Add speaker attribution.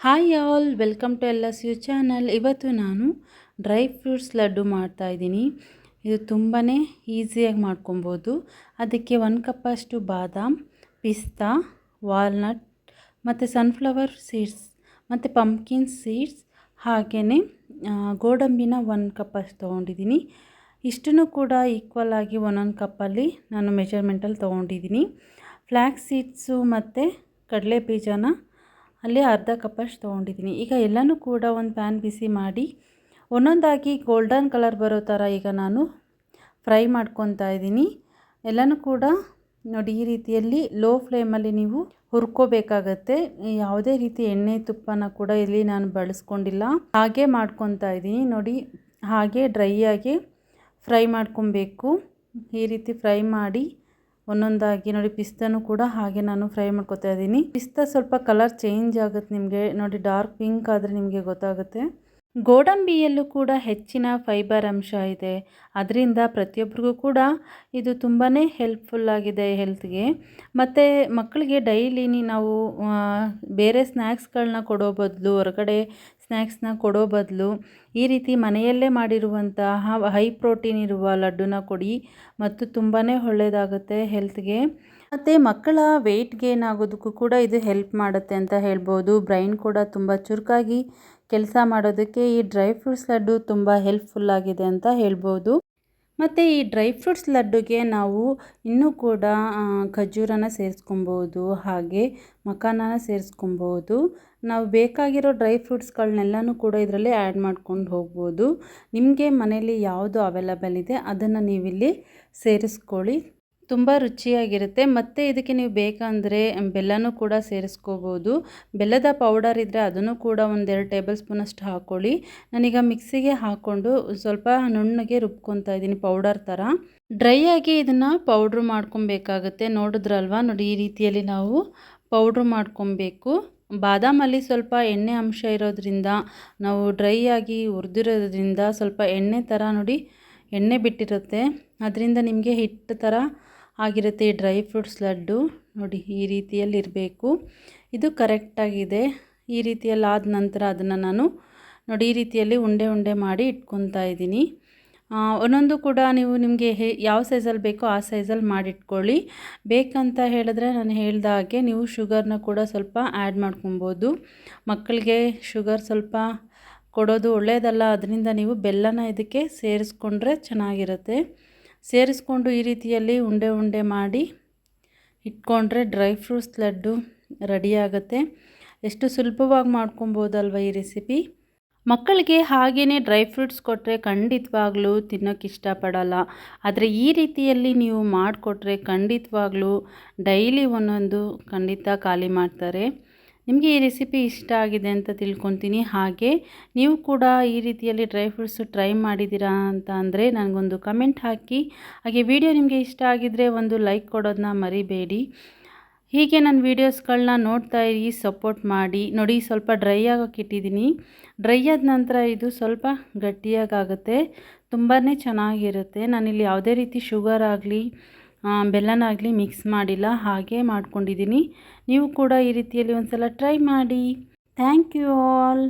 Speaker 1: Hi all welcome to ಎಲ್ಲ S U channel ಇವತ್ತು ನಾನು ಡ್ರೈ ಫ್ರೂಟ್ಸ್ ಲಡ್ಡು ಮಾಡ್ತಾ ಇದ್ದೀನಿ. ಇದು ತುಂಬಾ ಈಸಿಯಾಗಿ ಮಾಡ್ಕೊಬೋದು. ಅದಕ್ಕೆ ಒಂದು ಕಪ್ಪಷ್ಟು ಬಾದಾಮ್, ಪಿಸ್ತಾ ವಾಲ್ನಟ್ ಮತ್ತು ಸನ್ಫ್ಲವರ್ ಸೀಡ್ಸ್ ಮತ್ತು ಪಂಪ್ಕಿನ್ ಸೀಡ್ಸ್ ಹಾಗೆಯೇ ಗೋಡಂಬಿನ ಒಂದು ಕಪ್ಪಷ್ಟು ತೊಗೊಂಡಿದ್ದೀನಿ. ಇಷ್ಟನ್ನು ಕೂಡ ಈಕ್ವಲ್ ಆಗಿ ಒಂದೊಂದು ಕಪ್ಪಲ್ಲಿ ನಾನು ಮೆಜರ್ಮೆಂಟಲ್ಲಿ ತೊಗೊಂಡಿದ್ದೀನಿ. ಫ್ಲ್ಯಾಕ್ಸ್ ಸೀಡ್ಸು ಮತ್ತು ಕಡಲೆ ಬೀಜನ ಅಲ್ಲಿ ಅರ್ಧ ಕಪ್ಪಷ್ಟು ತೊಗೊಂಡಿದ್ದೀನಿ. ಈಗ ಎಲ್ಲನೂ ಕೂಡ ಒಂದು ಪ್ಯಾನ್ ಬಿಸಿ ಮಾಡಿ, ಒಂದೊಂದಾಗಿ ಗೋಲ್ಡನ್ ಕಲರ್ ಬರೋ ಥರ ಈಗ ನಾನು ಫ್ರೈ ಮಾಡ್ಕೊತಾ ಇದ್ದೀನಿ. ಎಲ್ಲನೂ ಕೂಡ ನೋಡಿ ಈ ರೀತಿಯಲ್ಲಿ ಲೋ ಫ್ಲೇಮಲ್ಲಿ ನೀವು ಹುರ್ಕೋಬೇಕಾಗತ್ತೆ. ಯಾವುದೇ ರೀತಿ ಎಣ್ಣೆ ತುಪ್ಪನ ಕೂಡ ಇಲ್ಲಿ ನಾನು ಬಳಸ್ಕೊಂಡಿಲ್ಲ. ಹಾಗೆ ಮಾಡ್ಕೊತಾ ಇದ್ದೀನಿ. ನೋಡಿ ಹಾಗೆ ಡ್ರೈ ಆಗಿ ಫ್ರೈ ಮಾಡ್ಕೊಬೇಕು. ಈ ರೀತಿ ಫ್ರೈ ಮಾಡಿ ಒಂದೊಂದಾಗಿ ನೋಡಿ ಪಿಸ್ತಾನು ಕೂಡ ಹಾಗೆ ನಾನು ಫ್ರೈ ಮಾಡ್ಕೊತಾ ಇದ್ದೀನಿ. ಪಿಸ್ತಾ ಸ್ವಲ್ಪ ಕಲರ್ ಚೇಂಜ್ ಆಗುತ್ತೆ ನಿಮಗೆ. ನೋಡಿ ಡಾರ್ಕ್ ಪಿಂಕ್ ಆದರೆ ನಿಮಗೆ ಗೊತ್ತಾಗುತ್ತೆ. ಗೋಡಂಬಿಯಲ್ಲೂ ಕೂಡ ಹೆಚ್ಚಿನ ಫೈಬರ್ ಅಂಶ ಇದೆ. ಅದರಿಂದ ಪ್ರತಿಯೊಬ್ಬರಿಗೂ ಕೂಡ ಇದು ತುಂಬಾ ಹೆಲ್ಪ್ಫುಲ್ ಆಗಿದೆ ಹೆಲ್ತ್ಗೆ. ಮತ್ತು ಮಕ್ಕಳಿಗೆ ಡೈಲಿ ನಾವು ಬೇರೆ ಸ್ನ್ಯಾಕ್ಸ್ಗಳನ್ನ ಕೊಡೋ ಬದಲು ಹೊರಗಡೆ ಸ್ನ್ಯಾಕ್ಸ್ನ ಕೊಡೋ ಬದಲು ಈ ರೀತಿ ಮನೆಯಲ್ಲೇ ಮಾಡಿರುವಂತಹ ಹೈ ಪ್ರೋಟೀನ್ ಇರುವ ಲಡ್ಡುನ ಕೊಡಿ ಮತ್ತು ತುಂಬಾ ಒಳ್ಳೆಯದಾಗುತ್ತೆ ಹೆಲ್ತ್ಗೆ. ಮತ್ತು ಮಕ್ಕಳ ವೆಯ್ಟ್ ಗೇನ್ ಆಗೋದಕ್ಕೂ ಕೂಡ ಇದು ಹೆಲ್ಪ್ ಮಾಡುತ್ತೆ ಅಂತ ಹೇಳ್ಬೋದು. ಬ್ರೈನ್ ಕೂಡ ತುಂಬ ಚುರುಕಾಗಿ ಕೆಲಸ ಮಾಡೋದಕ್ಕೆ ಈ ಡ್ರೈ ಫ್ರೂಟ್ಸ್ ಲಡ್ಡು ತುಂಬ ಹೆಲ್ಪ್ಫುಲ್ ಆಗಿದೆ ಅಂತ ಹೇಳ್ಬೋದು. ಮತ್ತು ಈ ಡ್ರೈ ಫ್ರೂಟ್ಸ್ ಲಡ್ಡುಗೆ ನಾವು ಇನ್ನೂ ಕೂಡ ಖಜೂರನ ಸೇರಿಸ್ಕೊಬೋದು, ಹಾಗೆ ಮಖಾನನ ಸೇರಿಸ್ಕೊಬೋದು. ನಾವು ಬೇಕಾಗಿರೋ ಡ್ರೈ ಫ್ರೂಟ್ಸ್ಗಳನ್ನೆಲ್ಲನೂ ಕೂಡ ಇದರಲ್ಲಿ ಆ್ಯಡ್ ಮಾಡ್ಕೊಂಡು ಹೋಗ್ಬೋದು. ನಿಮಗೆ ಮನೇಲಿ ಯಾವುದು ಅವೈಲಬಲ್ ಇದೆ ಅದನ್ನು ನೀವಿಲ್ಲಿ ಸೇರಿಸ್ಕೊಳ್ಳಿ. ತುಂಬ ರುಚಿಯಾಗಿರುತ್ತೆ. ಮತ್ತು ಇದಕ್ಕೆ ನೀವು ಬೇಕಂದರೆ ಬೆಲ್ಲನೂ ಕೂಡ ಸೇರಿಸ್ಕೋಬೋದು. ಬೆಲ್ಲದ ಪೌಡರ್ ಇದ್ದರೆ ಅದನ್ನು ಕೂಡ ಒಂದೆರಡು ಟೇಬಲ್ ಸ್ಪೂನಷ್ಟು ಹಾಕ್ಕೊಳ್ಳಿ ನಾನೀಗ ಮಿಕ್ಸಿಗೆ ಹಾಕ್ಕೊಂಡು ಸ್ವಲ್ಪ ನುಣ್ಣಗೆ ರುಬ್ಕೊತಾ ಇದ್ದೀನಿ ಪೌಡರ್ ಥರ ಡ್ರೈ ಆಗಿ ಇದನ್ನು ಪೌಡ್ರ್ ಮಾಡ್ಕೊಬೇಕಾಗುತ್ತೆ. ನೋಡಿದ್ರಲ್ವ? ನೋಡಿ, ಈ ರೀತಿಯಲ್ಲಿ ನಾವು ಪೌಡ್ರ್ ಮಾಡ್ಕೊಬೇಕು. ಬಾದಾಮಲ್ಲಿ ಸ್ವಲ್ಪ ಎಣ್ಣೆ ಅಂಶ ಇರೋದ್ರಿಂದ, ನಾವು ಡ್ರೈ ಆಗಿ ಹುರಿದಿರೋದ್ರಿಂದ ಸ್ವಲ್ಪ ಎಣ್ಣೆ ಥರ ನೋಡಿ, ಎಣ್ಣೆ ಬಿಟ್ಟಿರುತ್ತೆ. ಅದರಿಂದ ನಿಮಗೆ ಹಿಟ್ಟು ಥರ ಆಗಿರುತ್ತೆ ಈ ಡ್ರೈ ಫ್ರೂಟ್ಸ್ ಲಡ್ಡು. ನೋಡಿ, ಈ ರೀತಿಯಲ್ಲಿ ಇರಬೇಕು ಇದು ಕರೆಕ್ಟಾಗಿದೆ ಈ ರೀತಿಯಲ್ಲಿ ಆದ ನಂತರ ಅದನ್ನು ನಾನು ನೋಡಿ, ಈ ರೀತಿಯಲ್ಲಿ ಉಂಡೆ ಉಂಡೆ ಮಾಡಿ ಇಟ್ಕೊತಾ ಇದ್ದೀನಿ. ಒಂದೊಂದು ಕೂಡ ನೀವು ನಿಮಗೆ ಹೇ, ಯಾವ ಸೈಜಲ್ಲಿ ಬೇಕೋ ಆ ಸೈಜಲ್ಲಿ ಮಾಡಿಟ್ಕೊಳ್ಳಿ. ಬೇಕಂತ ಹೇಳಿದ್ರೆ ನಾನು ಹೇಳ್ದ ಹಾಗೆ ನೀವು ಶುಗರ್ನ ಕೂಡ ಸ್ವಲ್ಪ ಆ್ಯಡ್ ಮಾಡ್ಕೊಬೋದು ಮಕ್ಕಳಿಗೆ ಶುಗರ್ ಸ್ವಲ್ಪ ಕೊಡೋದು ಒಳ್ಳೆಯದಲ್ಲ ಅದರಿಂದ ನೀವು ಬೆಲ್ಲನ ಇದಕ್ಕೆ ಸೇರಿಸ್ಕೊಂಡ್ರೆ ಚೆನ್ನಾಗಿರುತ್ತೆ. ಸೇರಿಸ್ಕೊಂಡು ಈ ರೀತಿಯಲ್ಲಿ ಉಂಡೆ ಉಂಡೆ ಮಾಡಿ ಇಟ್ಕೊಂಡ್ರೆ ಡ್ರೈ ಫ್ರೂಟ್ಸ್ ಲಡ್ಡು ರೆಡಿಯಾಗುತ್ತೆ ಎಷ್ಟು ಸುಲಭವಾಗಿ ಮಾಡ್ಕೊಬೋದಲ್ವ ಈ ರೆಸಿಪಿ? ಮಕ್ಕಳಿಗೆ ಹಾಗೆಯೇ ಡ್ರೈ ಫ್ರೂಟ್ಸ್ ಕೊಟ್ಟರೆ ಖಂಡಿತವಾಗ್ಲೂ ತಿನ್ನೋಕ್ಕೆ ಇಷ್ಟಪಡಲ್ಲ. ಆದರೆ ಈ ರೀತಿಯಲ್ಲಿ ನೀವು ಮಾಡಿಕೊಟ್ರೆ ಖಂಡಿತವಾಗ್ಲೂ ಡೈಲಿ ಒಂದೊಂದು ಖಂಡಿತ ಖಾಲಿ ಮಾಡ್ತಾರೆ. ನಿಮಗೆ ಈ ರೆಸಿಪಿ ಇಷ್ಟ ಆಗಿದೆ ಅಂತ ತಿಳ್ಕೊತೀನಿ. ಹಾಗೆ ನೀವು ಕೂಡ ಈ ರೀತಿಯಲ್ಲಿ ಡ್ರೈ ಫ್ರೂಟ್ಸು ಟ್ರೈ ಮಾಡಿದ್ದೀರಾ ಅಂತ ಅಂದರೆ ನನಗೊಂದು ಕಮೆಂಟ್ ಹಾಕಿ. ಹಾಗೆ ವಿಡಿಯೋ ನಿಮಗೆ ಇಷ್ಟ ಆಗಿದ್ದರೆ ಒಂದು ಲೈಕ್ ಕೊಡೋದನ್ನ ಮರಿಬೇಡಿ. ಹೀಗೆ ನನ್ನ ವೀಡಿಯೋಸ್ಗಳನ್ನ ನೋಡ್ತಾ ಇರಿ, ಸಪೋರ್ಟ್ ಮಾಡಿ. ನೋಡಿ, ಸ್ವಲ್ಪ ಡ್ರೈ ಆಗೋಕೆ ಇಟ್ಟಿದ್ದೀನಿ. ಡ್ರೈ ಆದ ನಂತರ ಇದು ಸ್ವಲ್ಪ ಗಟ್ಟಿಯಾಗುತ್ತೆ ತುಂಬಾ ಚೆನ್ನಾಗಿರುತ್ತೆ. ನಾನಿಲ್ಲಿ ಯಾವುದೇ ರೀತಿ ಶುಗರ್ ಆಗಲಿ ಬೆಲ್ಲನಾಗಲಿ ಮಿಕ್ಸ್ ಮಾಡಿಲ್ಲ, ಹಾಗೆ ಮಾಡ್ಕೊಂಡಿದ್ದೀನಿ. ನೀವು ಕೂಡ ಈ ರೀತಿಯಲ್ಲಿ ಒಂದು ಸಲ ಟ್ರೈ ಮಾಡಿ. Thank you all